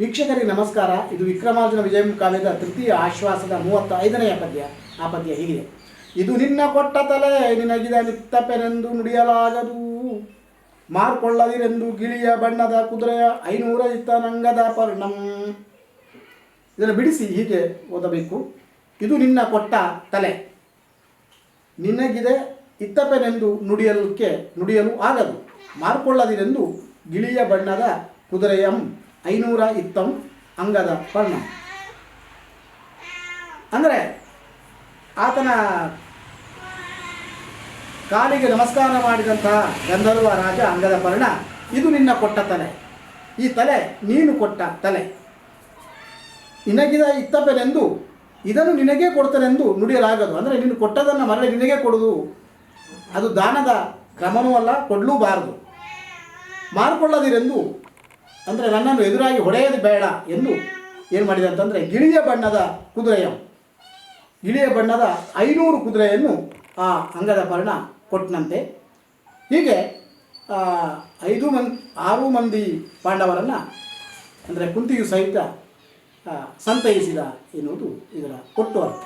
ವೀಕ್ಷಕರಿಗೆ ನಮಸ್ಕಾರ. ಇದು ವಿಕ್ರಮಾರ್ಜುನ ವಿಜಯಂ ಕಾವ್ಯದ ತೃತೀಯ ಆಶ್ವಾಸದ ಮೂವತ್ತ ಐದನೆಯ ಪದ್ಯ. ಆ ಪದ್ಯ ಹೀಗಿದೆ. ಇದು ನಿನ್ನ ಕೊಟ್ಟ ತಲೆ ನಿನಗಿದ ನಿತ್ತಪೆನೆಂದು ನುಡಿಯಲಾಗದು. ಮಾರ್ಕೊಳ್ಳದಿರೆಂದು ಗಿಳಿಯ ಬಣ್ಣದ ಕುದುರೆಯ ಐನೂರ ಇತ್ತನಂಗದ ಪರ್ಣಂ. ಇದನ್ನು ಬಿಡಿಸಿ ಹೀಗೆ ಓದಬೇಕು. ಇದು ನಿನ್ನ ಕೊಟ್ಟ ತಲೆ. ನಿನಗಿದೆ ಇತ್ತಪೆನೆಂದು ನುಡಿಯಲಿಕ್ಕೆ ನುಡಿಯಲು ಆಗದು. ಮಾರ್ಕೊಳ್ಳದಿರೆಂದು ಗಿಳಿಯ ಬಣ್ಣದ ಕುದುರೆಯಂ. ಐನೂರ ಇತ್ತಂ ಅಂಗದ ಪರ್ಣ ಅಂದರೆ ಆತನ ಕಾಲಿಗೆ ನಮಸ್ಕಾರ ಮಾಡಿದಂತಹ ಗಂಧರ್ವ ರಾಜ ಅಂಗದ ಪರ್ಣ ಇದು ನಿನ್ನ ಕೊಟ್ಟ ತಲೆ. ಈ ತಲೆ ನೀನು ಕೊಟ್ಟ ತಲೆ. ನಿನಗಿದ ಇತ್ತಪೆನೆಂದು ಇದನ್ನು ನಿನಗೇ ಕೊಡ್ತಾನೆಂದು ನುಡಿಯಲಾಗದು. ಅಂದರೆ ನೀನು ಕೊಟ್ಟದನ್ನು ಮರಳಿ ನಿನಗೆ ಕೊಡುವುದು ಅದು ದಾನದ ಕ್ರಮವೂ ಅಲ್ಲ ಕೊಡಲೂಬಾರದು ಮಾರ್ಕೊಳ್ಳದಿರೆಂದು ಅಂದರೆ ನನ್ನನ್ನು ಎದುರಾಗಿ ಹೊಡೆಯದು ಬೇಡ ಎಂದು ಏನು ಮಾಡಿದೆ ಅಂತಂದರೆ ಗಿಳಿಯ ಬಣ್ಣದ ಕುದುರೆಯ, ಗಿಳಿಯ ಬಣ್ಣದ ಐನೂರು ಕುದುರೆಯನ್ನು ಆ ಅಂಗದ ಪರ್ಣ ಕೊಟ್ಟನಂತೆ ಹೀಗೆ ಐದು ಮಂದಿ, ಆರು ಮಂದಿ ಪಾಂಡವರನ್ನು ಅಂದರೆ ಕುಂತಿಯು ಸಹಿತ ಸಂತೈಸಿದ ಎನ್ನುವುದು ಇದರ ಕೊಟ್ಟು ಅರ್ಥ.